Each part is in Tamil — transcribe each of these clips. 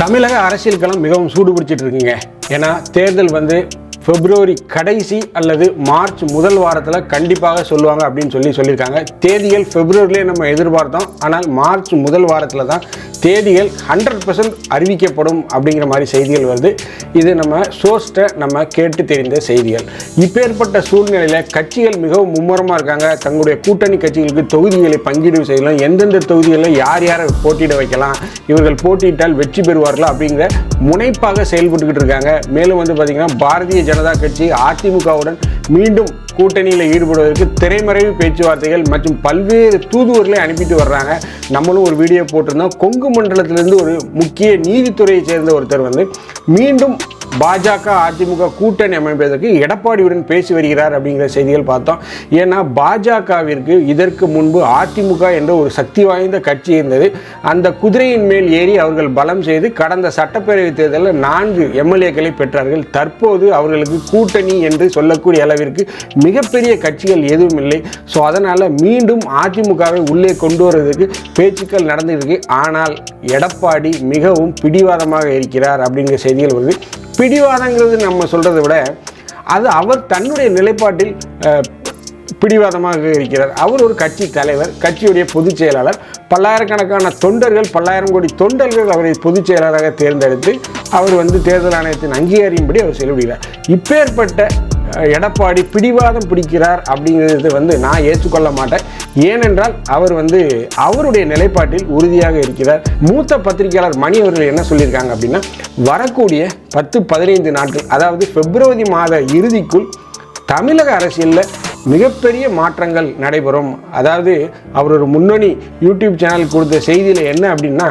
தமிழக அரசியல் களம் மிகவும் சூடு பிடிச்சிட்டு இருக்குங்க. ஏன்னா தேர்தல் வந்து பிப்ரவரி கடைசி அல்லது மார்ச் முதல் வாரத்தில் கண்டிப்பாக சொல்லுவாங்க அப்படின்னு சொல்லி சொல்லியிருக்காங்க. தேதிகள் பிப்ரவரியிலே நம்ம எதிர்பார்த்தோம். ஆனால் மார்ச் முதல் வாரத்தில் தான் தேதிகள் ஹண்ட்ரட் பர்சன்ட் அறிவிக்கப்படும் அப்படிங்கிற மாதிரி செய்திகள் வருது. இது நம்ம சோர்ஸ்ட்டை நம்ம கேட்டு தெரிந்த செய்திகள். இப்பேற்பட்ட சூழ்நிலையில் கட்சிகள் மிகவும் மும்முரமாக இருக்காங்க. தங்களுடைய கூட்டணி கட்சிகளுக்கு தொகுதிகளை பங்கீடு செய்யலாம். எந்தெந்த தொகுதிகளில் யார் யாரை போட்டியிட வைக்கலாம் இவர்கள் போட்டியிட்டால் வெற்றி பெறுவார்களா அப்படிங்கிற முனைப்பாக செயல்பட்டுக்கிட்டு இருக்காங்க. மேலும் வந்து பார்த்திங்கன்னா பாரதிய ஜனதா கட்சி அதிமுகவுடன் மீண்டும் கூட்டணியில் ஈடுபடுவதற்கு திரைமறைவு பேச்சுவார்த்தைகள் மற்றும் பல்வேறு தூதுவர்களை அனுப்பிட்டு வர்றாங்க. நம்மளும் ஒரு வீடியோ போட்டிருந்தோம். கொங்கு மண்டலத்திலிருந்து ஒரு முக்கிய நீதித்துறையை சேர்ந்த ஒருத்தர் வந்து மீண்டும் பாஜக அதிமுக கூட்டணி அமைப்பதற்கு எடப்பாடியுடன் பேசி வருகிறார் அப்படிங்கிற செய்திகள் பார்த்தோம். ஏன்னா பாஜகவிற்கு இதற்கு முன்பு அதிமுக என்ற ஒரு சக்தி வாய்ந்த கட்சி இருந்தது. அந்த குதிரையின் மேல் ஏறி அவர்கள் பலம் செய்து கடந்த சட்டப்பேரவை தேர்தலில் நான்கு எம்எல்ஏக்களை பெற்றார்கள். தற்போது அவர்களுக்கு கூட்டணி என்று சொல்லக்கூடிய அளவிற்கு மிகப்பெரிய கட்சிகள் எதுவும் இல்லை. ஸோ அதனால் மீண்டும் அதிமுகவை உள்ளே கொண்டு வருவதற்கு பேச்சுக்கள் நடந்துருக்கு ஆனால் எடப்பாடி மிகவும் பிடிவாதமாக இருக்கிறார் அப்படிங்கிற செய்திகள் வருது. பிடிவாதங்கிறது நம்ம சொல்கிறத விட அது அவர் தன்னுடைய நிலைப்பாட்டில் பிடிவாதமாக இருக்கிறார். அவர் ஒரு கட்சி தலைவர் கட்சியுடைய பொதுச் செயலாளர். பல்லாயிரக்கணக்கான தொண்டர்கள் பல்லாயிரம் கோடி தொண்டர்கள் அவரை பொதுச் செயலாளராக தேர்ந்தெடுத்து அவர் வந்து தேர்தல் ஆணையத்தின் அங்கீகாரியின்படி அவர் செயல்படுகிறார் இப்பேற்பட்ட எடப்பாடி பிடிவாதம் பிடிக்கிறார் அப்படிங்கிறது வந்து நான் ஏற்றுக்கொள்ள மாட்டேன். ஏனென்றால் அவர் வந்து அவருடைய நிலைப்பாட்டில் உறுதியாக இருக்கிறார். மூத்த பத்திரிகையாளர் மணி அவர்கள் என்ன சொல்லியிருக்காங்க அப்படின்னா வரக்கூடிய பத்து பதினைந்து நாட்கள் அதாவது பிப்ரவரி மாத இறுதிக்குள் தமிழக அரசியலில் மிகப்பெரிய மாற்றங்கள் நடைபெறும். அதாவது அவர் ஒரு முன்னணி யூடியூப் சேனல் கொடுத்த செய்தியில் என்ன அப்படின்னா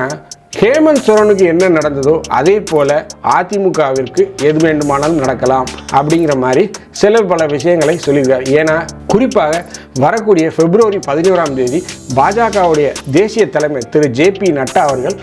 ஹேமந்த் சோரனுக்கு என்ன நடந்ததோ அதே போல அதிமுகவிற்கு எது வேண்டுமானாலும் நடக்கலாம் அப்படிங்கிற மாதிரி சில பல விஷயங்களை சொல்லியிருக்கார். ஏன்னா குறிப்பாக வரக்கூடிய பிப்ரவரி பதினோராம் தேதி பாஜகவுடைய தேசிய தலைமை திரு ஜே பி நட்டா அவர்கள்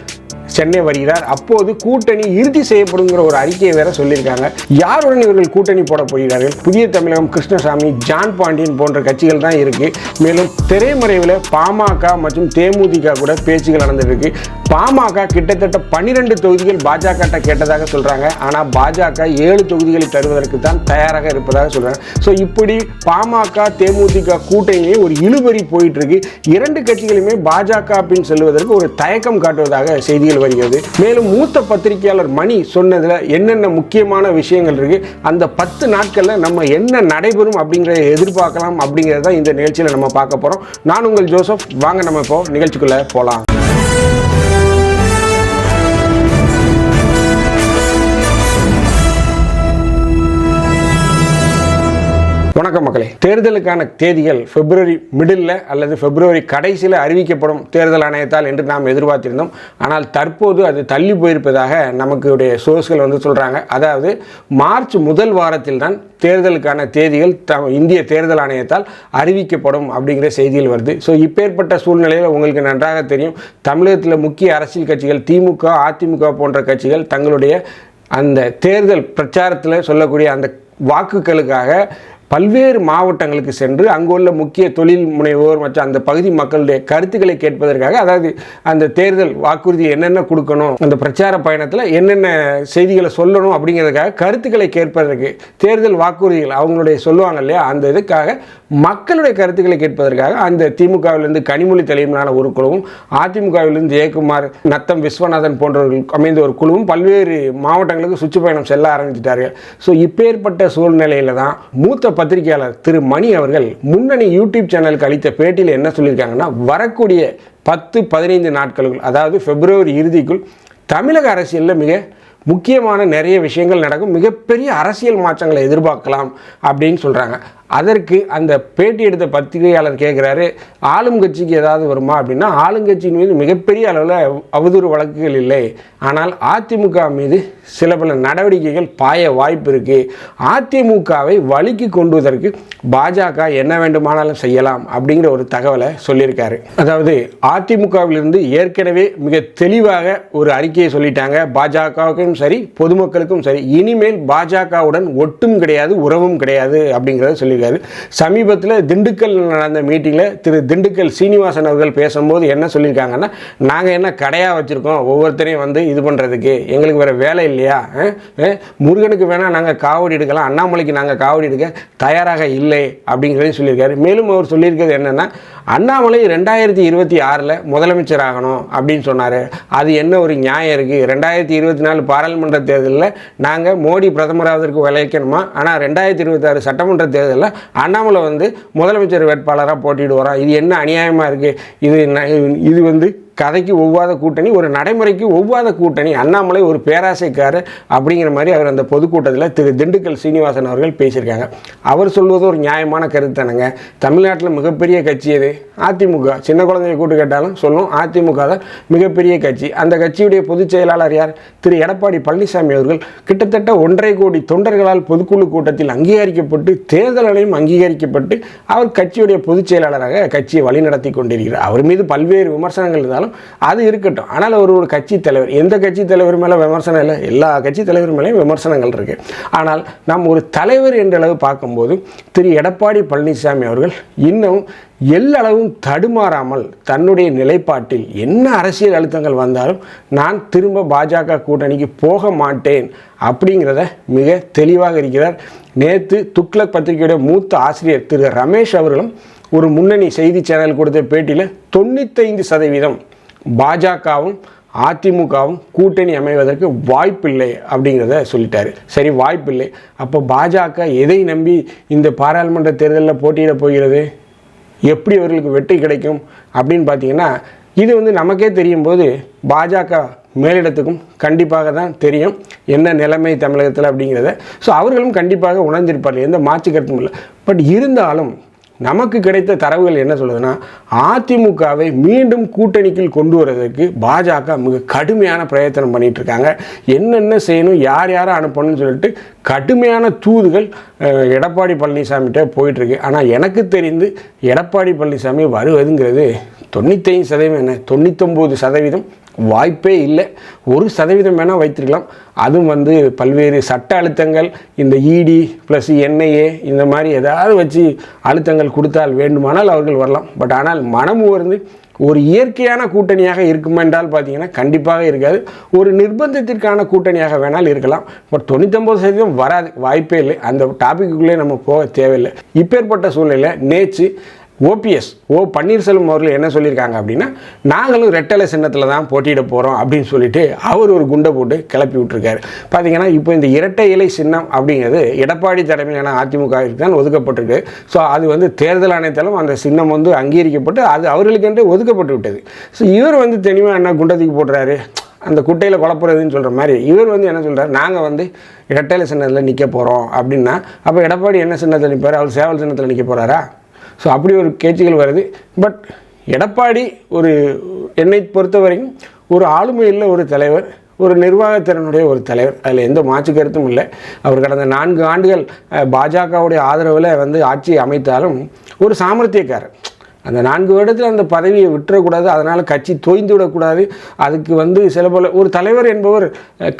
சென்னை வருகிறார். அப்போது கூட்டணி இறுதி செய்யப்படுங்கிற ஒரு அறிக்கையை வேற சொல்லியிருக்காங்க. யாருடன் இவர்கள் கூட்டணி போட போகிறார்கள்? புதிய தமிழகம் கிருஷ்ணசாமி ஜான் பாண்டியன் போன்ற கட்சிகள் தான் இருக்கு. மேலும் திரைமறைவில் பாமக மற்றும் தேமுதிக கூட பேச்சுகள் நடந்துருக்கு பாமக கிட்டத்தட்ட பன்னிரெண்டு தொகுதிகள் பாஜக கேட்டதாக சொல்றாங்க. ஆனால் பாஜக ஏழு தொகுதிகளை தருவதற்கு தான் தயாராக இருப்பதாக சொல்றாங்க. ஸோ இப்படி பாமக தேமுதிக கூட்டணியே ஒரு இழுபறி போயிட்டு இருக்கு இரண்டு கட்சிகளுமே பாஜக அப்படின்னு சொல்லுவதற்கு ஒரு தயக்கம் காட்டுவதாக செய்திகள் வருகிறது மேலும் மூத்த பத்திரிகையாளர் மணி சொன்னதுல என்னென்ன முக்கியமான விஷயங்கள் இருக்கு அந்த பத்து நாட்கள்ல நம்ம என்ன நடைபெறும் அப்படிங்கிறத எதிர்பார்க்கலாம் அப்படிங்கிறத இந்த நிகழ்ச்சியில நம்ம பார்க்க போறோம். நான் உங்கள் ஜோசப் வாங்க நம்ம இப்போ நிகழ்ச்சிக்குள்ள போலாம். வணக்கம் மக்களே. தேர்தலுக்கான தேதிகள் பிப்ரவரி மிடில் அல்லது பிப்ரவரி கடைசியில் அறிவிக்கப்படும் தேர்தல் ஆணையத்தால் என்று நாம் எதிர்பார்த்திருந்தோம். ஆனால் தற்போது அது தள்ளி போயிருப்பதாக நமக்குடைய சோர்ஸ்கள் வந்து சொல்கிறாங்க அதாவது மார்ச் முதல் வாரத்தில் தான் தேர்தலுக்கான தேதிகள் த இந்திய தேர்தல் ஆணையத்தால் அறிவிக்கப்படும் அப்படிங்கிற செய்திகள் வருது. ஸோ இப்பேற்பட்ட சூழ்நிலையில் உங்களுக்கு நன்றாக தெரியும். தமிழகத்தில் முக்கிய அரசியல் கட்சிகள் திமுக அதிமுக போன்ற கட்சிகள் தங்களுடைய அந்த தேர்தல் பிரச்சாரத்தில் சொல்லக்கூடிய அந்த வாக்குகளுக்காக பல்வேறு மாவட்டங்களுக்கு சென்று அங்குள்ள முக்கிய தொழில் முனைவோர் மற்றும் அந்த பகுதி மக்களுடைய கருத்துக்களை கேட்பதற்காக அதாவது அந்த தேர்தல் வாக்குறுதி என்னென்ன கொடுக்கணும் அந்த பிரச்சார பயணத்தில் என்னென்ன செய்திகளை சொல்லணும் அப்படிங்கிறதுக்காக கருத்துக்களை கேட்பதற்கு தேர்தல் வாக்குறுதிகள் அவங்களுடைய சொல்லுவாங்க இல்லையா அந்த இதுக்காக மக்களுடைய கருத்துக்களை கேட்பதற்காக அந்த திமுகவிலிருந்து கனிமொழி தலைமையிலான ஒரு குழுவும் அதிமுகவிலிருந்து ஜெயக்குமார் நத்தம் விஸ்வநாதன் போன்றவர்கள் அமைந்த ஒரு குழுவும் பல்வேறு மாவட்டங்களுக்கு சுற்றுப்பயணம் செல்ல ஆரம்பிச்சிட்டார்கள். ஸோ இப்பேற்பட்ட சூழ்நிலையில தான் மூத்த பத்திரிகையாளர் திரு மணி அவர்கள் முன்னணி யூடியூப் சேனலுக்கு அளித்த பேட்டியில் என்ன சொல்லியிருக்காங்கன்னா வரக்கூடிய பத்து பதினைந்து நாட்களுக்குள் அதாவது பிப்ரவரி இறுதிக்குள் தமிழக அரசியலில் மிக முக்கியமான நிறைய விஷயங்கள் நடக்கும் மிகப்பெரிய அரசியல் மாற்றங்களை எதிர்பார்க்கலாம் அப்படின்னு சொல்கிறாங்க அதற்கு அந்த பேட்டி எடுத்த பத்திரிகையாளர் கேட்குறாரு ஆளும் கட்சிக்கு ஏதாவது வருமா? அப்படின்னா ஆளுங்கட்சியின் மீது மிகப்பெரிய அளவில் அவதூறு வழக்குகள் இல்லை. ஆனால் அதிமுக மீது சில பல நடவடிக்கைகள் பாய வாய்ப்பு இருக்குது அதிமுகவை வழிக்கு கொண்டுவதற்கு பாஜக என்ன வேண்டுமானாலும் செய்யலாம் அப்படிங்கிற ஒரு தகவலை சொல்லியிருக்காரு. அதாவது அதிமுகவிலிருந்து ஏற்கனவே மிக தெளிவாக ஒரு அறிக்கையை சொல்லிட்டாங்க. பாஜகவுக்கும் சரி பொதுமக்களுக்கும் சரி இனிமேல் பாஜகவுடன் ஒட்டும் கிடையாது உறவும் கிடையாது அப்படிங்கிறத சொல்லி சொல்லியிருக்காரு. சமீபத்தில் திண்டுக்கல் நடந்த மீட்டிங்கில் திரு திண்டுக்கல் சீனிவாசன் அவர்கள் பேசும்போது என்ன சொல்லியிருக்காங்கன்னா நாங்கள் என்ன கடையாக வச்சுருக்கோம்? ஒவ்வொருத்தரையும் வந்து இது பண்ணுறதுக்கு எங்களுக்கு வேறு வேலை இல்லையா? முருகனுக்கு வேணால் நாங்கள் காவடி எடுக்கலாம். அண்ணாமலைக்கு நாங்கள் காவடி எடுக்க தயாராக இல்லை. அப்படிங்கிறதையும் சொல்லியிருக்காரு. மேலும் அவர் சொல்லியிருக்கிறது என்னென்னா அண்ணாமலை ரெண்டாயிரத்தி இருபத்தி ஆறில் முதலமைச்சர் ஆகணும் அப்படின்னு சொன்னார். அது என்ன ஒரு நியாயம் இருக்குது ரெண்டாயிரத்தி இருபத்தி நாலு பாராளுமன்ற தேர்தலில் நாங்கள் மோடி பிரதமராவதற்கு விளைவிக்கணுமா ஆனால் ரெண்டாயிரத்தி இருபத்தாறு சட்டமன்ற தேர்தலில் அண்ணாமலை வந்து முதலமைச்சர் வேட்பாளராக போட்டிட்டு வரோம் இது என்ன அநியாயமாக இருக்குது இது இது வந்து கதைக்கு ஒவ்வாத கூட்டணி ஒரு நடைமுறைக்கு ஒவ்வாத கூட்டணி அண்ணாமலை ஒரு பேராசைக்காரர் அப்படிங்கிற மாதிரி அவர் அந்த பொதுக்கூட்டத்தில் திரு திண்டுக்கல் சீனிவாசன் அவர்கள் பேசியிருக்காங்க. அவர் சொல்வது ஒரு நியாயமான கருத்தானுங்க தமிழ்நாட்டில் மிகப்பெரிய கட்சி எது? அதிமுக. சின்ன குழந்தைய கூட்டு கேட்டாலும் சொல்லும் அதிமுக தான் மிகப்பெரிய கட்சி. அந்த கட்சியுடைய பொதுச் செயலாளர் யார்? திரு எடப்பாடி பழனிசாமி அவர்கள். கிட்டத்தட்ட ஒன்றரை கோடி தொண்டர்களால் பொதுக்குழு கூட்டத்தில் அங்கீகரிக்கப்பட்டு தேர்தல் ஆணையம் அங்கீகரிக்கப்பட்டு அவர் கட்சியுடைய பொதுச் செயலாளராக கட்சியை வழிநடத்தி கொண்டிருக்கிறார். அவர் மீது பல்வேறு விமர்சனங்கள் இருந்தாலும் அது இருக்கட்டும். ஆனால் ஒரு ஒரு கட்சி தலைவர். எந்த கட்சி தலைவர் மேலே விமர்சனம் இல்லை. எல்லா கட்சி தலைவர் மேலேயும் விமர்சனங்கள் இருக்கு. ஆனால் நாம் ஒரு தலைவர் என்ற அளவு பார்க்கும்போது திரு. எடப்பாடி பழனிசாமி அவர்கள் இன்னும் எல்லளவும் தடுமாறாமல் தன்னுடைய நிலைப்பாட்டில் என்ன அரசியல் அழுத்தங்கள் வந்தாலும் நான் திரும்ப பாஜக கூட்டணிக்கு போக மாட்டேன் அப்படிங்கிறத மிக தெளிவாக இருக்கிறார். நேற்று துக்ளக் பத்திரிகையுடைய மூத்த ஆசிரியர் திரு. ரமேஷ் அவர்களும் ஒரு முன்னணி செய்தி சேனல் கொடுத்த பேட்டியில் தொண்ணூத்தைந்து சதவீதம் பாஜகவும் அதிமுகவும் கூட்டணி அமைவதற்கு வாய்ப்பில்லை அப்படிங்கிறத சொல்லிட்டாரு. சரி வாய்ப்பில்லை. அப்போ பாஜக எதை நம்பி இந்த பாராளுமன்ற தேர்தலில் போட்டியிட போகிறது? எப்படி அவர்களுக்கு வெற்றி கிடைக்கும் அப்படின்னு பார்த்தீங்கன்னா இது வந்து நமக்கே தெரியும் போது பாஜக மேலிடத்துக்கும் கண்டிப்பாக தான் தெரியும் என்ன நிலைமை தமிழகத்தில் அப்படிங்கிறத. ஸோ அவர்களும் கண்டிப்பாக உணர்ந்திருப்பார்கள் எந்த மாற்று கருத்தும் இல்லை. பட் இருந்தாலும் நமக்கு கிடைத்த தரவுகள் என்ன சொல்லுதுன்னா அதிமுகவை மீண்டும் கூட்டணிக்குள் கொண்டு வருவதற்கு பாஜக மிக கடுமையான பிரயத்தனம் பண்ணிட்டு இருக்காங்க என்னென்ன செய்யணும் யார் யாரை அனுப்பணும்னு சொல்லிட்டு கடுமையான தூதுகள் எடப்பாடி பழனிசாமிகிட்ட போயிட்டுருக்கு. ஆனால் எனக்கு தெரிந்து எடப்பாடி பழனிசாமி வருவதுங்கிறது தொண்ணூத்தைந்து சதவீதம் என்ன தொண்ணூத்தொம்பது சதவீதம் வாய்ப்பே இல்லை. ஒரு சதவீதம் வேணால் வைத்திருக்கலாம். அதுவும் வந்து பல்வேறு சட்ட அழுத்தங்கள் இந்த இடி ப்ளஸ் என்ஐஏ இந்த மாதிரி ஏதாவது வச்சு அழுத்தங்கள் கொடுத்தால் வேண்டுமானால் அவர்கள் வரலாம். பட் ஆனால் மனம் உயர்ந்து ஒரு இயற்கையான கூட்டணியாக இருக்கும் என்றால் பார்த்தீங்கன்னா கண்டிப்பாக இருக்காது. ஒரு நிர்பந்தத்திற்கான கூட்டணியாக வேணால் இருக்கலாம். பட் தொண்ணூத்தொம்பது சதவீதம் வராது. வாய்ப்பே இல்லை. அந்த டாபிக்குள்ளே நம்ம போக தேவையில்லை. இப்பேற்பட்ட சூழ்நிலை நேற்று ஓபிஎஸ் ஓ பன்னீர்செல்வம் அவர்கள் என்ன சொல்லியிருக்காங்க அப்படின்னா நாங்களும் ரெட்டலை சின்னத்தில் தான் போட்டியிட போகிறோம் அப்படின்னு சொல்லிட்டு அவர் ஒரு குண்டை போட்டு கிளப்பி விட்டுருக்காரு. பார்த்தீங்கன்னா இப்போ இந்த இரட்டை இலை சின்னம் அப்படிங்கிறது எடப்பாடி தலைமையிலான அதிமுகவிற்கு தான் ஒதுக்கப்பட்டிருக்கு. ஸோ அது வந்து தேர்தல் ஆணையத்தாலும் அந்த சின்னம் வந்து அங்கீகரிக்கப்பட்டு அது அவர்களுக்கென்று ஒதுக்கப்பட்டு விட்டது. ஸோ இவர் வந்து தெளிவாக என்ன குண்டத்துக்கு போடுறாரு அந்த குட்டையில் குழப்புறதுன்னு சொல்கிற மாதிரி இவர் வந்து என்ன சொல்கிறார் நாங்கள் வந்து இரட்டையில சின்னத்தில் நிற்க போகிறோம் அப்படின்னா அப்போ எடப்பாடி என்ன சின்னத்தில் நிற்பார் அவர் சேவல் சின்னத்தில் நிற்க போகிறாரா ஸோ அப்படி ஒரு கேட்சிகள் வருது. பட் எடப்பாடி ஒரு என்னை பொறுத்த வரைக்கும் ஒரு ஆளுமையில் ஒரு தலைவர் ஒரு நிர்வாகத்திறனுடைய ஒரு தலைவர். அதில் எந்த மாற்று கருத்தும் இல்லை. அவர் கடந்த நான்கு ஆண்டுகள் அஹ், பாஜகவுடைய ஆதரவில் வந்து ஆட்சி அமைத்தாலும் ஒரு சாமர்த்தியக்காரர். அந்த நான்கு வருடத்தில் அந்த பதவியை விட்டுறக்கூடாது அதனால் கட்சி தோய்ந்து விடக்கூடாது. அதுக்கு வந்து சில பல ஒரு தலைவர் என்பவர்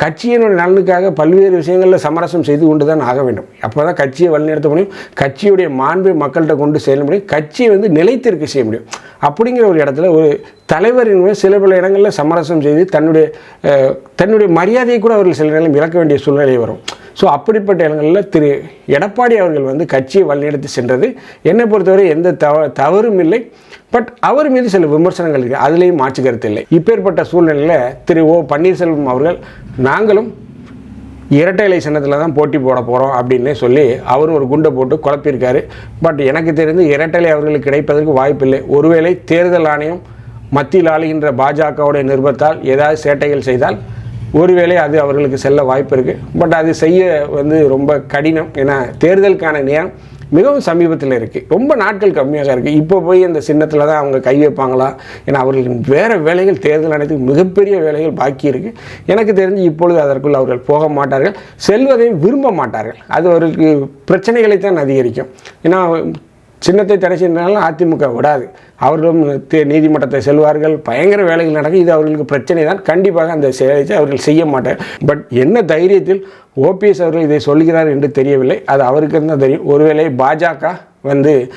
கட்சியினுடைய நலனுக்காக பல்வேறு விஷயங்களில் சமரசம் செய்து கொண்டு தான் ஆக வேண்டும். அப்போ தான் கட்சியை வழிநடத்த முடியும். கட்சியுடைய மாண்பை மக்கள்கிட்ட கொண்டு செல்ல முடியும். கட்சியை வந்து நிலைத்திருக்க செய்ய முடியும். அப்படிங்கிற ஒரு இடத்துல ஒரு தலைவர் சில பல இடங்களில் சமரசம் செய்து தன்னுடைய தன்னுடைய மரியாதையை கூட அவர்கள் சில நேரம் இழக்க வேண்டிய சூழ்நிலை வரும். ஸோ அப்படிப்பட்ட இடங்களில் திரு எடப்பாடி அவர்கள் வந்து கட்சியை வழிநடத்தி சென்றது. என்னை பொறுத்தவரை எந்த தவ தவறும் இல்லை. பட் அவர் மீது சில விமர்சனங்கள் இருக்குது அதுலேயும் மாற்று கருத்து இல்லை. இப்பேற்பட்ட சூழ்நிலையில் திரு ஓ பன்னீர்செல்வம் அவர்கள் நாங்களும் இரட்டை இலை சின்னத்தில் தான் போட்டி போட போகிறோம் அப்படின்னு சொல்லி அவரும் ஒரு குண்டை போட்டு குழப்பியிருக்காரு. பட் எனக்கு தெரிந்து இரட்டை இலை அவர்களுக்கு கிடைப்பதற்கு வாய்ப்பில்லை ஒருவேளை தேர்தல் ஆணையம் மத்தியில் ஆளுகின்ற பாஜகவுடைய நிருபத்தால் ஏதாவது சேட்டைகள் செய்தால் ஒருவேளை அது அவர்களுக்கு செல்ல வாய்ப்பு இருக்குது பட் அது செய்ய வந்து ரொம்ப கடினம். ஏன்னா தேர்தலுக்கான நேரம் மிகவும் சமீபத்தில் இருக்குது ரொம்ப நாட்கள் கம்மியாக இருக்குது இப்போ போய் அந்த சின்னத்தில் தான் அவங்க கை வைப்பாங்களா? ஏன்னா அவர்களுக்கு வேறு வேலைகள் தேர்தல் அனைத்துக்கு மிகப்பெரிய வேலைகள் பாக்கி இருக்குது எனக்கு தெரிஞ்சு இப்பொழுது அதற்குள் அவர்கள் போக மாட்டார்கள். செல்வதையும் விரும்ப மாட்டார்கள். அது அவர்களுக்கு பிரச்சனைகளை தான் அதிகரிக்கும். ஏன்னா சின்னத்தை தடை செய்யறதுனால அதிமுக விடாது. அவர்களும் தே- நீதிமன்றத்தை செல்வார்கள். பயங்கர வேலைகள் நடக்கும் இது அவர்களுக்கு பிரச்சனை தான். கண்டிப்பாக அந்த செயலை அவர்கள் செய்ய மாட்டார். பட் என்ன தைரியத்தில் ஓபிஎஸ் அவர்கள் இதை சொல்கிறார் என்று தெரியவில்லை. அது அவருக்கு தான் தெரியும். ஒருவேளை பாஜக வந்து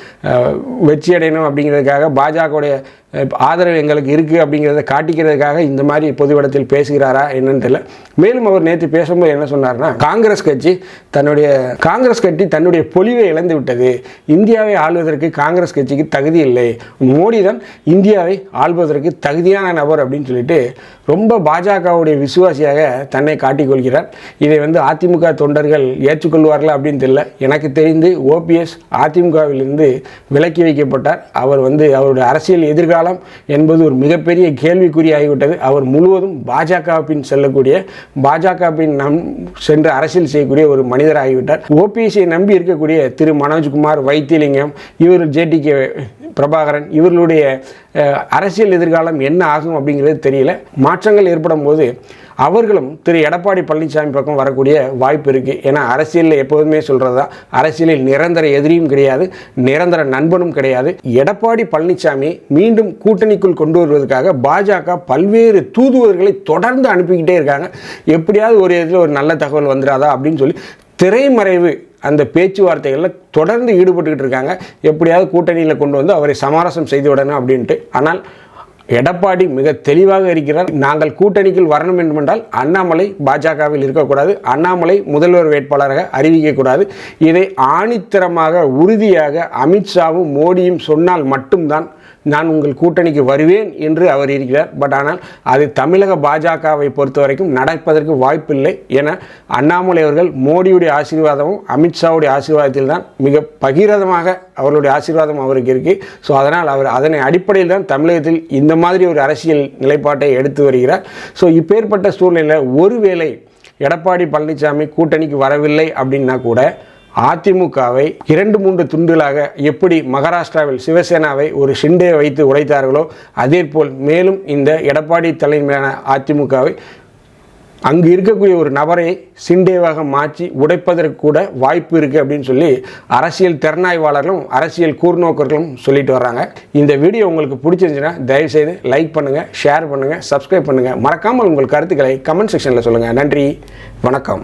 வெற்றி அடையணும் அப்படிங்கிறதுக்காக பாஜகவுடைய ஆதரவு எங்களுக்கு இருக்குது அப்படிங்கிறத காட்டிக்கிறதுக்காக இந்த மாதிரி பொதுவிடத்தில் பேசுகிறாரா என்னன்னு தெரியல. மேலும் அவர் நேற்று பேசும்போது என்ன சொன்னார்னா காங்கிரஸ் கட்சி தன்னுடைய காங்கிரஸ் கட்சி தன்னுடைய பொலிவை இழந்து விட்டது இந்தியாவை ஆள்வதற்கு காங்கிரஸ் கட்சிக்கு தகுதி இல்லை. மோடி தான் இந்தியாவை ஆள்வதற்கு தகுதியான நபர் அப்படின்னு சொல்லிட்டு ரொம்ப பாஜகவுடைய விசுவாசியாக தன்னை காட்டிக்கொள்கிறார் இதை வந்து அதிமுக தொண்டர்கள் ஏற்றுக்கொள்வார்களா அப்படின்னு தெரியல. எனக்கு தெரிந்து ஓபிஎஸ் அதிமுகவிலிருந்து விலக்கி வைக்கப்பட்டார். அவர் வந்து அவருடைய அரசியல் எதிர்காலம் என்பது ஒரு மிகப்பெரிய கேள்விக்குறியாகிவிட்டது. அவர் முழுவதும் பாஜக பின் செல்லக்கூடிய பாஜக பின் நம் சென்று அரசியல் செய்யக்கூடிய ஒரு மனிதராகிவிட்டார். ஓபிஎஸ்ஐ நம்பி இருக்கக்கூடிய திரு மனோஜ்குமார் வைத்தியலிங்கம் இவர் ஜேடிகே பிரபாகரன் இவர்களுடைய அரசியல் எதிர்காலம் என்ன ஆகும் அப்படிங்கிறது தெரியல. மாற்றங்கள் ஏற்படும் போது அவர்களும் திரு எடப்பாடி பழனிசாமி பக்கம் வரக்கூடிய வாய்ப்பு இருக்குது ஏன்னா அரசியலில் எப்போதுமே சொல்கிறது தான் அரசியலில் நிரந்தர எதிரியும் கிடையாது நிரந்தர நண்பனும் கிடையாது. எடப்பாடி பழனிசாமி மீண்டும் கூட்டணிக்குள் கொண்டு வருவதற்காக பாஜக பல்வேறு தூதுவர்களை தொடர்ந்து அனுப்பிக்கிட்டே இருக்காங்க. எப்படியாவது ஒரு இதில் ஒரு நல்ல தகவல் வந்துடாதா அப்படின்னு சொல்லி திரைமறைவு அந்த பேச்சுவார்த்தைகளில் தொடர்ந்து ஈடுபட்டுக்கிட்டு இருக்காங்க. எப்படியாவது கூட்டணியில் கொண்டு வந்து அவரை சமரசம் செய்து விடணும் அப்படின்ட்டு. ஆனால் எடப்பாடி மிக தெளிவாக இருக்கிறார். நாங்கள் கூட்டணிக்குள் வரணும் என்றால் அண்ணாமலை பாஜகவில் இருக்கக்கூடாது. அண்ணாமலை முதல்வர் வேட்பாளராக அறிவிக்கக்கூடாது. இதை ஆணித்தரமாக உறுதியாக அமித்ஷாவும் மோடியும் சொன்னால் மட்டும்தான் நான் உங்கள் கூட்டணிக்கு வருவேன் என்று அவர் இருக்கிறார். பட் ஆனால் அது தமிழக பாஜகவை பொறுத்த வரைக்கும் நடப்பதற்கு வாய்ப்பில்லை என அண்ணாமலை அவர்கள் மோடியுடைய ஆசீர்வாதமும் அமித்ஷாவுடைய ஆசீர்வாதத்தில் தான் மிக பகிரதமாக அவர்களுடைய ஆசீர்வாதம் அவருக்கு இருக்குது ஸோ அதனால் அவர் அதனை அடிப்படையில் தான் தமிழகத்தில் இந்த மாதிரி ஒரு அரசியல் நிலைப்பாட்டை எடுத்து வருகிறார். ஸோ இப்பேற்பட்ட சூழ்நிலையில் ஒருவேளை எடப்பாடி பழனிசாமி கூட்டணிக்கு வரவில்லை அப்படின்னா கூட அதிமுகவை இரண்டு மூன்று துண்டுகளாக எப்படி மகாராஷ்டிராவில் சிவசேனாவை ஒரு ஷிண்டே வைத்து உடைத்தார்களோ அதேபோல் மேலும் இந்த எடப்பாடி தலைமையிலான அதிமுகவை அங்கு இருக்கக்கூடிய ஒரு நபரை சிண்டேவாக மாற்றி உடைப்பதற்கு கூட வாய்ப்பு இருக்குது அப்படின்னு சொல்லி அரசியல் திறனாய்வாளர்களும் அரசியல் கூர்நோக்கர்களும் சொல்லிட்டு வர்றாங்க. இந்த வீடியோ உங்களுக்கு பிடிச்சிருந்துச்சுன்னா தயவுசெய்து லைக் பண்ணுங்கள் ஷேர் பண்ணுங்கள் சப்ஸ்கிரைப் பண்ணுங்கள் மறக்காமல் உங்கள் கருத்துக்களை கமெண்ட் செக்ஷனில் சொல்லுங்கள் நன்றி வணக்கம்.